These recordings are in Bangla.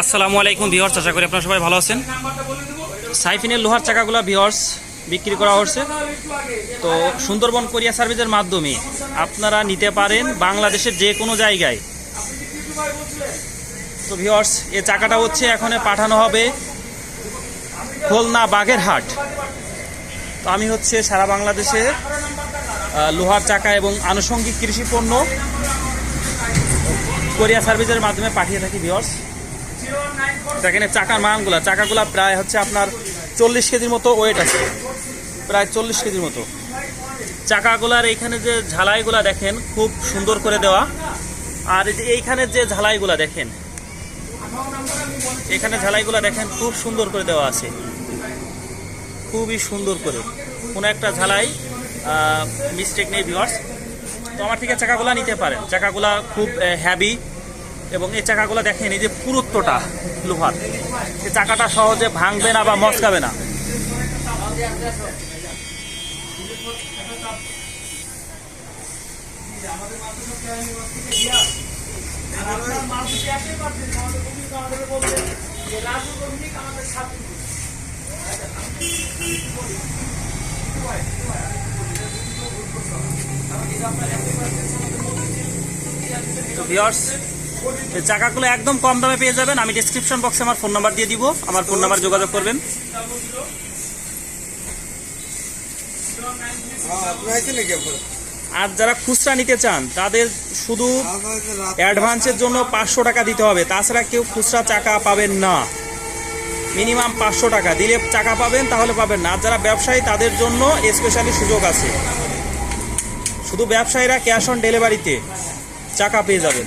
আসসালামু আলাইকুম ভিওর্স আশা করি আপনারা সবাই ভালো আছেন। সাইফিনের লোহার চাকাগুলো ভিওর্স বিক্রি করা হচ্ছে। তো সুন্দরবন কোরিয়া সার্ভিসের মাধ্যমে আপনারা নিতে পারেন বাংলাদেশের যে কোনো জায়গায়। তো ভিওর্স এই চাকাটা হচ্ছে এখানে পাঠানো হবে খুলনা বাগেরহাট। তো আমি হচ্ছে সারা বাংলাদেশে লোহার চাকা এবং আনুষঙ্গিক কৃষি পণ্য কোরিয়া সার্ভিসের মাধ্যমে পাঠিয়ে থাকি ভিওর্স দেখেন চাকার মানগুলা চাকাগুলা প্রায় হচ্ছে আপনার চল্লিশ কেজির মতো ওয়েট আছে। প্রায় চল্লিশ কেজির মতো। চাকাগুলার এইখানে যে ঝালাইগুলা দেখেন, খুব সুন্দর করে দেওয়া। আর এইখানে যে ঝালাইগুলা দেখেন, এখানে ঝালাইগুলা দেখেন, খুব সুন্দর করে দেওয়া আছে। খুবই সুন্দর করে। কোনো একটা ঝালাই মিস্টেক নেই ভিওয়ার্স তো আমার থেকে চাকাগুলা নিতে পারেন চাকাগুলা খুব হ্যাভি এবং এই চাকাগুলো দেখেন, এই যে পুরুত্বটা লোহার, এই চাকাটা সহজে ভাঙবে না বা মচকাবে না। তো ভিওর্স চাকাগুলো একদম কম দামে পেয়ে যাবেন। আমি ডিসক্রিপশন বক্সে আমার ফোন নাম্বার দিয়ে দিব। আমার ফোন নাম্বার যোগাযোগ করবেন। আর যারা খুচরা নিতে চান, তাদের শুধু অ্যাডভান্সের জন্য পাঁচশো টাকা দিতে হবে। তাছাড়া কেউ খুচরা চাকা পাবেন না। মিনিমাম পাঁচশো টাকা। দিলে চাকা পাবেন, তাহলে পাবেন না। আর যারা ব্যবসায়ী, তাদের জন্য স্পেশালি সুযোগ আছে। শুধু ব্যবসায়ীরা ক্যাশ অন ডেলিভারিতে চাকা পেয়ে যাবেন।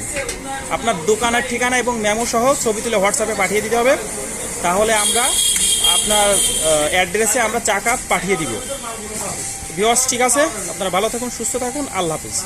আপনার দোকানের ঠিকানা এবং মেমো সহ ছবি তুলে হোয়াটসঅ্যাপে পাঠিয়ে দিতে হবে। তাহলে আমরা আপনার অ্যাড্রেসে আমরা চাকা পাঠিয়ে দিব। ভিওয়ার্স ঠিক আছে? আপনারা ভালো থাকুন, সুস্থ থাকুন। আল্লাহ হাফিজ।